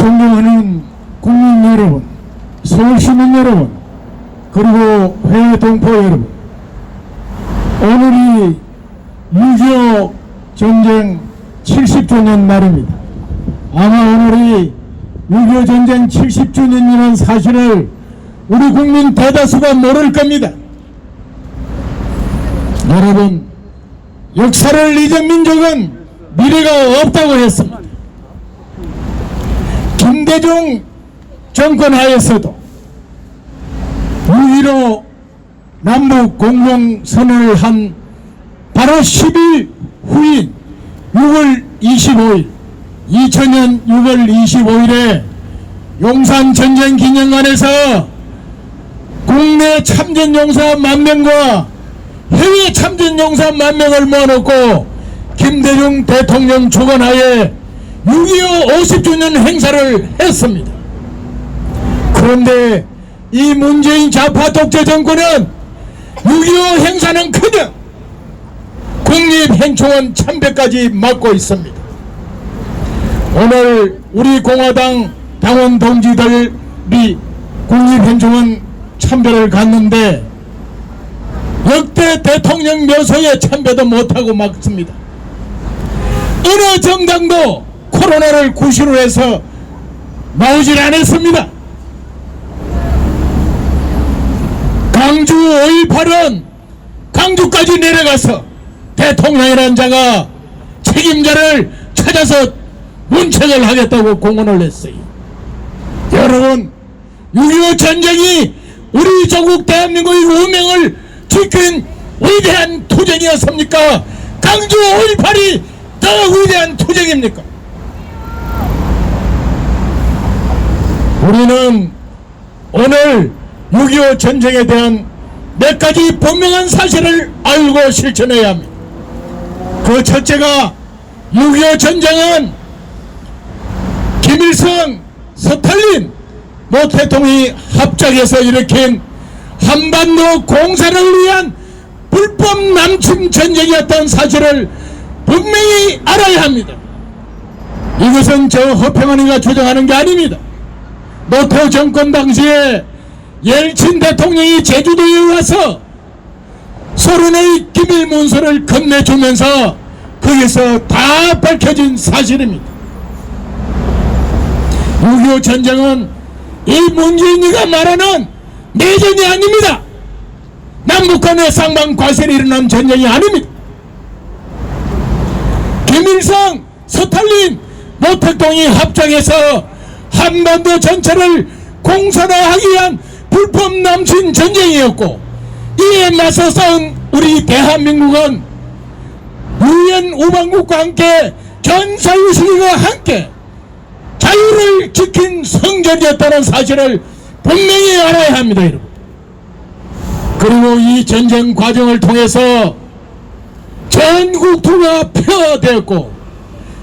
존경하는 국민 여러분, 서울 시민 여러분, 그리고 해외 동포 여러분, 오늘이 6.25 전쟁 70주년 날입니다. 아마 오늘이 6.25 전쟁 70주년이라는 사실을 우리 국민 대다수가 모를 겁니다. 여러분, 역사를 잊은 민족은 미래가 없다고 했습니다. 김대중 정권 하에서도 6.15 남북 공동선언을 한 바로 10일 후인 6월 25일 2000년 6월 25일에 용산 전쟁 기념관에서 국내 참전 용사 만 명과 해외 참전 용사 만 명을 모아놓고 김대중 대통령 주관하에 6.25 50주년 행사를 했습니다. 그런데 이 문재인 좌파 독재 정권은 6.25 행사는 그냥 국립행정원 참배까지 맡고 있습니다. 오늘 우리 공화당 당원 동지들이 국립행정원 참배를 갔는데 역대 대통령 묘소에 참배도 못하고 막습니다. 어느 정당도 코로나를 구시로 해서 나오질 않았습니다. 강주 5.18은 강주까지 내려가서 대통령이라는 자가 책임자를 찾아서 문책을 하겠다고 공언을 했어요. 여러분, 6.25 전쟁이 우리 조국 대한민국의 운명을 지킨 위대한 투쟁이었습니까? 강주 5.18이 더 위대한 투쟁입니까? 우리는 오늘 6.25 전쟁에 대한 몇 가지 분명한 사실을 알고 실천해야 합니다. 그 첫째가 6.25 전쟁은 김일성, 스탈린, 모 대통령이 합작해서 일으킨 한반도 공사를 위한 불법 남침 전쟁이었던 사실을 분명히 알아야 합니다. 이것은 저 허평원이가 주장하는 게 아닙니다. 노태 정권 당시에 옐친 대통령이 제주도에 와서 소련의 기밀 문서를 건네주면서 거기서 다 밝혀진 사실입니다. 6.25 전쟁은 이 문재인이가 말하는 내전이 아닙니다. 남북 간의 쌍방 과세를 일어난 전쟁이 아닙니다. 김일성, 스탈린, 모택동이 합작해서 한반도 전체를 공산화하기 위한 불법 남친 전쟁이었고 이에 맞서 싸운 우리 대한민국은 유엔 우방국과 함께 전 자유시대와 함께 자유를 지킨 성전이었다는 사실을 분명히 알아야 합니다 여러분. 그리고 이 전쟁 과정을 통해서 전국 투가 폐허되었고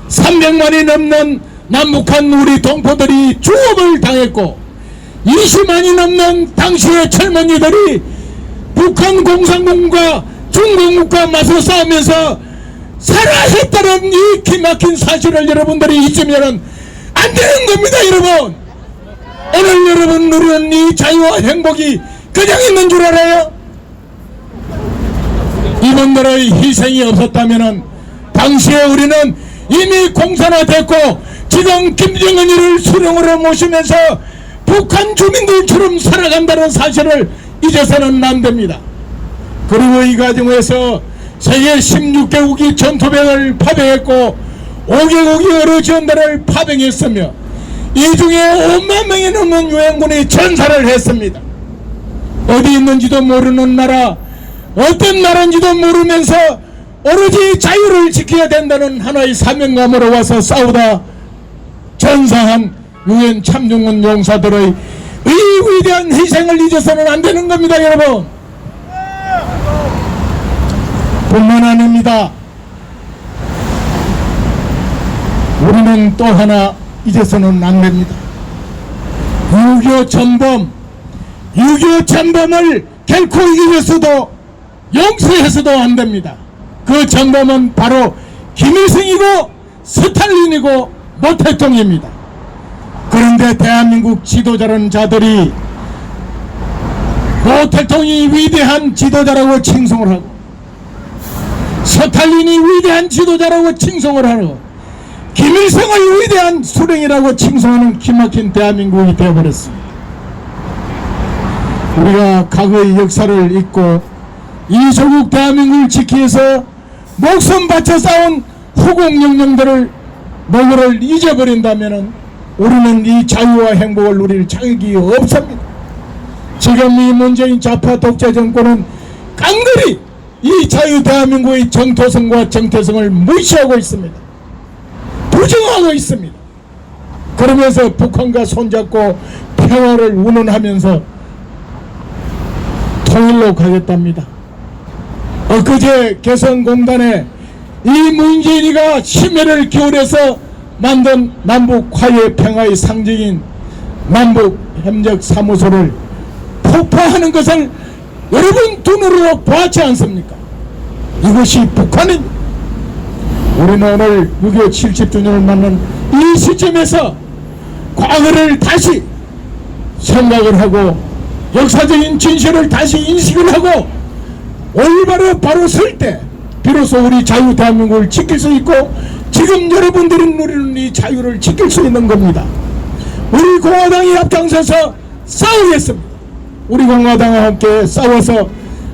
300만이 넘는 남북한 우리 동포들이 죽음을 당했고 20만이 넘는 당시의 젊은이들이 북한 공산국과 중공국과 맞서 싸우면서 살아했다는 이 기막힌 사실을 여러분들이 잊으면 안 되는 겁니다 여러분 오늘 여러분 누리는 이 자유와 행복이 그냥 있는 줄 알아요? 이분들의 희생이 없었다면 당시에 우리는 이미 공산화됐고 지금 김정은이를 수령으로 모시면서 북한 주민들처럼 살아간다는 사실을 잊어서는 안 됩니다. 그리고 이 과정에서 세계 16개국이 전투병을 파병했고 5개국이 여러 지원단을 파병했으며 이 중에 5만 명이 넘는 유엔군이 전사를 했습니다. 어디 있는지도 모르는 나라 어떤 나라인지도 모르면서 오로지 자유를 지켜야 된다는 하나의 사명감으로 와서 싸우다 전사한 유엔 참정원 용사들의 이 위대한 희생을 잊어서는 안 되는 겁니다 여러분. 뿐만 아닙니다. 우리는 또 하나 잊어서는 안 됩니다. 6.25 전범 6.25 전범을 결코 잊어서도 용서해서도 안 됩니다. 그 전범은 바로 김일성이고 스탈린이고 모택동입니다 그런데 대한민국 지도자라는 자들이 모택동이 위대한 지도자라고 칭송을 하고 스탈린이 위대한 지도자라고 칭송을 하고 김일성을 위대한 수령이라고 칭송하는 기막힌 대한민국이 되어버렸습니다. 우리가 과거의 역사를 잊고 이 조국 대한민국을 지키기 위해서 목숨 바쳐 싸운 후공 영령들을 노고를 잊어버린다면 우리는 이 자유와 행복을 누릴 자격이 없습니다. 지금 이 문재인 좌파 독재 정권은 깡그리 이 자유 대한민국의 정토성과 정태성을 무시하고 있습니다. 부정하고 있습니다. 그러면서 북한과 손잡고 평화를 운운하면서 통일로 가겠답니다. 엊그제 개성공단에 이 문재인이가 심혈을 기울여서 만든 남북 화해 평화의 상징인 남북 협력 사무소를 폭파하는 것을 여러분 두 눈으로 보았지 않습니까? 이것이 북한입니다. 우리는 오늘 6.25 70주년을 맞는 이 시점에서 과거를 다시 생각을 하고 역사적인 진실을 다시 인식을 하고 올바로 바로 설 때 비로소 우리 자유 대한민국을 지킬 수 있고 지금 여러분들이 누리는 이 자유를 지킬 수 있는 겁니다. 우리 공화당이 앞장서서 싸우겠습니다. 우리 공화당과 함께 싸워서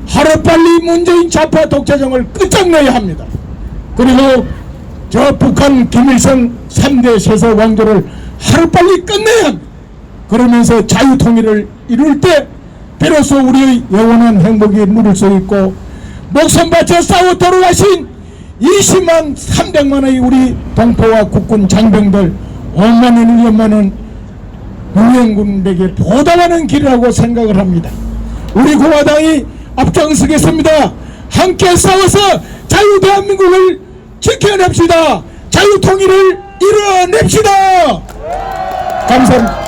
하루빨리 문재인 좌파 독재정을 끝장내야 합니다. 그리고 저 북한 김일성 3대 세서 왕조를 하루빨리 끝내야 합니다. 그러면서 자유통일을 이룰 때 비로소 우리의 영원한 행복이 누릴 수 있고 목숨 바쳐 싸워 돌아가신 20만 300만 의 우리 동포와 국군 장병들 5만 원, 1년만은 유엔군에게 보답하는 길이라고 생각을 합니다. 우리 공화당이 앞장서겠습니다. 함께 싸워서 자유 대한민국을 지켜냅시다. 자유 통일을 이뤄냅시다. 감사합니다.